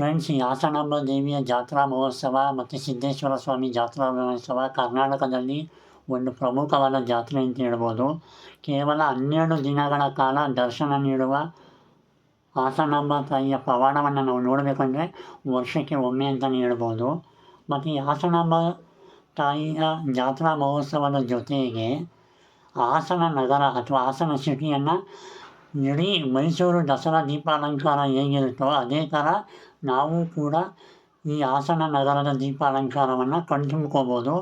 Friends, ಈ ಹಾಸನಾಂಬ ದೇವಿಯ ಜಾತ್ರಾ ಮಹೋತ್ಸವ ಮತ್ತು ಸಿದ್ದೇಶ್ವರ ಸ್ವಾಮಿ ಜಾತ್ರಾ ಮಹೋತ್ಸವ ಕರ್ನಾಟಕದಲ್ಲಿ ಒಂದು ಪ್ರಮುಖವಾದ ಜಾತ್ರೆ ಅಂತ ಹೇಳ್ಬೋದು. ಕೇವಲ ಹನ್ನೆರಡು ದಿನಗಳ ಕಾಲ ದರ್ಶನ ನೀಡುವ ಹಾಸನಾಂಬ ತಾಯಿಯ ಪವಾಡವನ್ನು ನಾವು ನೋಡಬೇಕಂದ್ರೆ ವರ್ಷಕ್ಕೆ ಒಮ್ಮೆ ಅಂತಲೇ ಹೇಳ್ಬೋದು. ಮತ್ತು ಈ ಹಾಸನಾಂಬ ತಾಯಿಯ ಜಾತ್ರಾ ಮಹೋತ್ಸವದ ಜೊತೆಗೆ ಹಾಸನ ನಗರ ಅಥವಾ ಹಾಸನ ಸಿಟಿಯನ್ನು ಇಡೀ ಮೈಸೂರು ದಸರಾ ದೀಪಾಲಂಕಾರ ಹೇಗಿರುತ್ತೋ ಅದೇ ಥರ ನಾವು ಕೂಡ ಈ ಹಾಸನ ನಗರದ ದೀಪಾಲಂಕಾರವನ್ನು ಕಣ್ತುಂಬ್ಕೋಬೋದು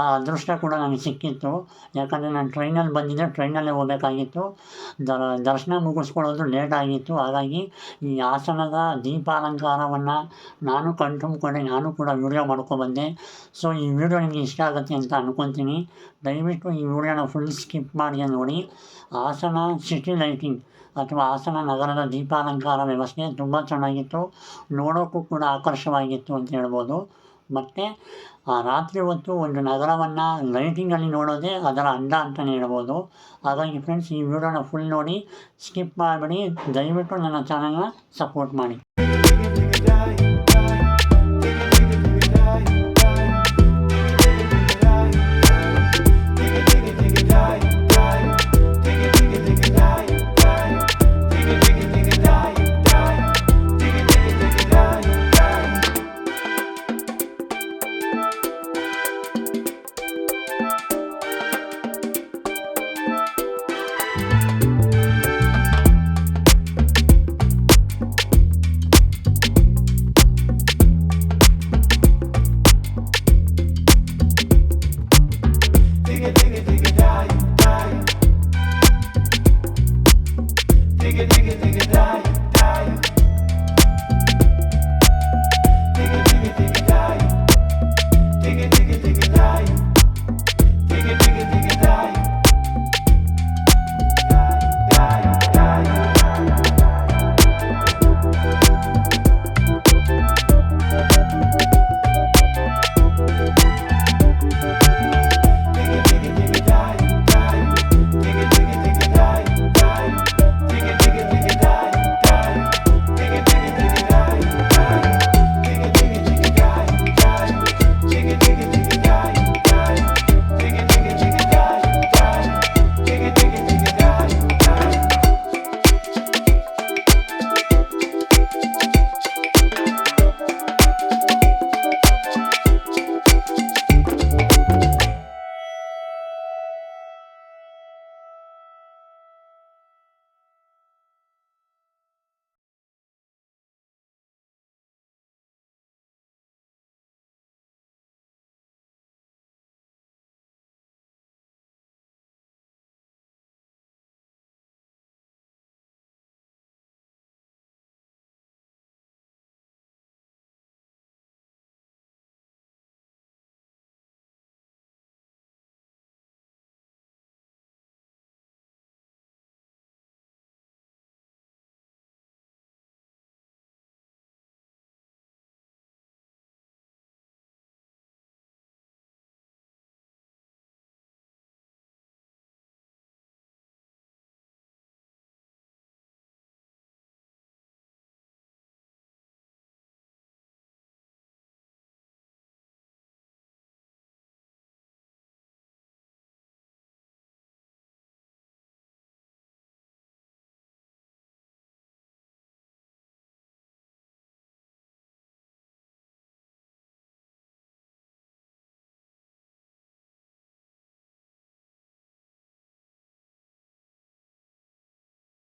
ಆ ಅದೃಷ್ಟ ಕೂಡ ನನಗೆ ಸಿಕ್ಕಿತ್ತು. ಯಾಕಂದರೆ ನಾನು ಟ್ರೈನಲ್ಲಿ ಬಂದಿದ್ದೆ ಟ್ರೈನಲ್ಲೇ ಹೋಗಬೇಕಾಗಿತ್ತು. ದರ್ಶನ ಮುಗಿಸ್ಕೊಳ್ಳೋದು ಲೇಟ್ ಆಗಿತ್ತು. ಹಾಗಾಗಿ ಈ ಹಾಸನದ ದೀಪಾಲಂಕಾರವನ್ನು ನಾನು ಕಣ್ತುಂಬ್ಕೊಂಡೆ, ನಾನು ಕೂಡ ವೀಡಿಯೋ ಮಾಡ್ಕೊಬಂದೆ. ಸೊ ಈ ವಿಡಿಯೋ ನಿಮಗೆ ಇಷ್ಟ ಆಗುತ್ತೆ ಅಂತ ಅಂದ್ಕೊತೀನಿ ದಯವಿಟ್ಟು ಈ ವಿಡಿಯೋನ ಫುಲ್ ಸ್ಕಿಪ್ ಮಾಡಿ ನೋಡಿ. ಹಾಸನ ಸಿಟಿ ಲೈಟಿಂಗ್ ಅಥವಾ ಹಾಸನ ನಗರದ ದೀಪಾಲಂಕಾರ ವ್ಯವಸ್ಥೆ ತುಂಬ ಚೆನ್ನಾಗಿತ್ತು. ನೋಡೋಕ್ಕೂ ಕೂಡ ಆಕರ್ಷವಾಗಿತ್ತು ಅಂತ ಹೇಳ್ಬೋದು. ಮತ್ತು, ಆ, ರಾತ್ರಿ ಹೊತ್ತು ಒಂದು ನಗರವನ್ನು ಲೈಟಿಂಗಲ್ಲಿ ನೋಡೋದೇ ಅದರ ಅಂದ ಅಂತಲೇ ಹೇಳ್ಬೋದು. ಹಾಗಾಗಿ ಫ್ರೆಂಡ್ಸ್ ಈ ವಿಡಿಯೋನ ಫುಲ್ ನೋಡಿ ಸ್ಕಿಪ್ ಮಾಡಿಬಿಡಿ. ದಯವಿಟ್ಟು ನನ್ನ ಚಾನಲ್ನ ಸಪೋರ್ಟ್ ಮಾಡಿ.